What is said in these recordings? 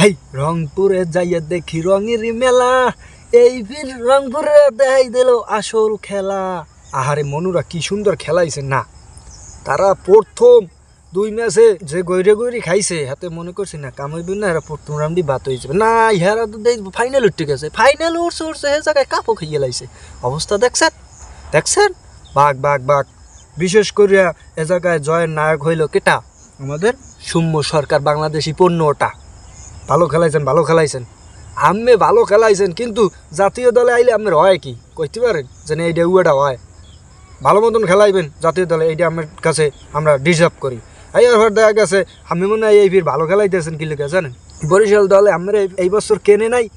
হেই, রংপুরে যাইয়া দেখি রঙের মেলা। এই ফির রংপুরে দেখাই দিল আসল খেলা। আহারে, মনুরা কি সুন্দর খেলাইছে, না। তারা প্রথম দুই ম্যাচে যে গৈরে গৈরি খাইছে, হাতে মনে করছি, না কামাইবে না, এরা প্রথম রাউন্ডই বাত হয়ে যাবে। না, ইহারা তো দেখ ফাইনাল উঠতে গেছে। ফাইনাল উঠছে উঠছে হে জায়গায় কাপও খাইয়ে লাইছে। অবস্থা দেখছেন? দেখছেন? বাঘ বাঘ বাঘ। বিশেষ করিয়া এ জায়গায় জয়ের নায়ক হইল কেটা? আমাদের সৌম্য সরকার, বাংলাদেশি পণ্য ওটা। ভালো খেলাইছেন ভালো খেলাইছেন। আম্মে ভালো খেলাইছেন, কিন্তু জাতীয় দলে আইলে আপনার হয় কি? কইতে পারেন? যে না এইটা উয়াটা হয়। ভালো মতন খেলাইবেন জাতীয় দলে এইটা আমার কাছে আমরা ডিজার্ভ করি। এই এবার দেখা গেছে আমি মনে হয় এই ফির ভালো খেলাইতেছেন কি লেগে জানেন? বরিশাল দলে আমরা এই- এই বছর কেনে নাই?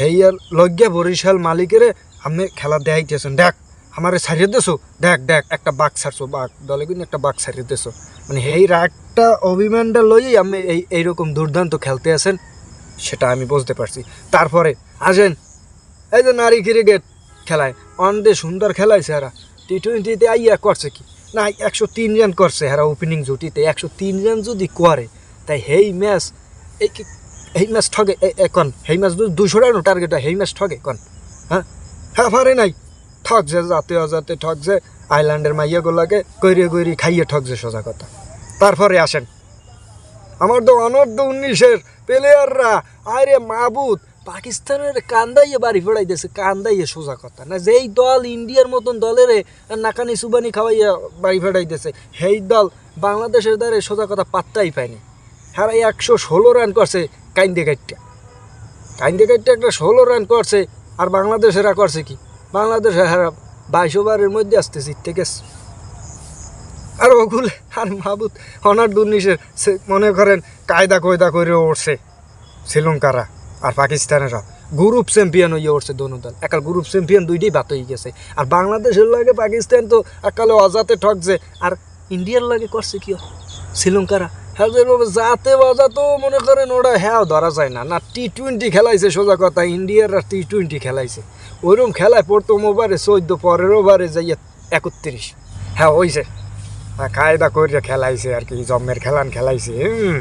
হেয়ার লজ্ঞা বরিশাল মালিকেরে আমি খেলা দেখাইতেছেন। দেখ আমারে ছাড়িয়ে দেছো? দেখ দেখ, একটা বাঘ ছাড়ছো, বাঘ। দলে কিন্তু একটা বাঘ ছাড়িয়ে দেছো। মানে এই রাগটা অভিমানটা লইয়েই আমি এই, এইরকম দুর্দান্ত খেলতে আছেন, সেটা আমি বুঝতে পারছি। তারপরে, আসেন। এই যে নারী ক্রিকেট খেলায় অন ডে সুন্দর খেলাইছে এরা টি টোয়েন্টিতে আইয়া করছে কি? না, একশো তিন রান করছে এরা ওপেনিং জুটিতে। একশো তিন রান যদি করে, তাই হেই ম্যাচ, এই এই ম্যাচ ঠগে এখন, হেই ম্যাচ দুশো রানও টার্গেট হয়, হেই ম্যাচ ঠগে কন হ্যাঁ? হ্যাঁ পারে নাই। ঠকছে যাতে অজাতে ঠকছে আইল্যান্ডের মাইয়াগুলাকে গৈরে গৈরি খাইয়ে ঠকছে সোজা কথা। তারপরে আসেন। আমার তো অনর্ধ উনিশের প্লেয়াররা আরে মাহবুদ পাকিস্তানের কান্দাইয়ে বাড়ি ফেড়াইতেছে কান্দাইয়ে সোজা কথা। না, যেই দল ইন্ডিয়ার মতন দলের নাকানি সুবানি খাওয়াইয়া বাড়ি ফেড়াইতেছে সেই দল বাংলাদেশের দ্বারে সোজা কথা পাত্তাই পায়নি। হ্যাঁ একশো ষোলো রান করছে কাইন্দে কাইটটা। কাইন্দে কাইটটা একটা ষোলো রান করছে, আর বাংলাদেশেরা করছে কি? বাংলাদেশের হ্যাঁ বাইশ ওভারের মধ্যে আসতে জিততে গেছে। আর ওগুলো আর মাহবুদ অনার দুর্নিশের মনে করেন কায়দা কয়দা করে উঠছে শ্রীলঙ্কারা আর পাকিস্তানেরা। গ্রুপ চ্যাম্পিয়ন হয়ে উঠছে দোনো দল। একাল গ্রুপ চ্যাম্পিয়ন দুইটাই বাত হয়ে গেছে। আর বাংলাদেশের লাগে পাকিস্তান তো একালে অজাতে ঠকছে। আর ইন্ডিয়ার লাগে করছে কি শ্রীলঙ্কারা হ্যাঁ যে বাবা যাতে তো মনে করেন ওরা হ্যাঁ ধরা যায় না। না টি টোয়েন্টি খেলাইছে সোজা কথা ইন্ডিয়াররা টি টোয়েন্টি খেলাইছে। ওইরকম খেলায় প্রথম ওভারে চোদ্দ পরের ওভারে যাইয়া একত্রিশ। হ্যাঁ হয়েছে হ্যাঁ, কায়দা করে খেলাইছে আর কি জম্মের খেলান খেলাইছে। হুম।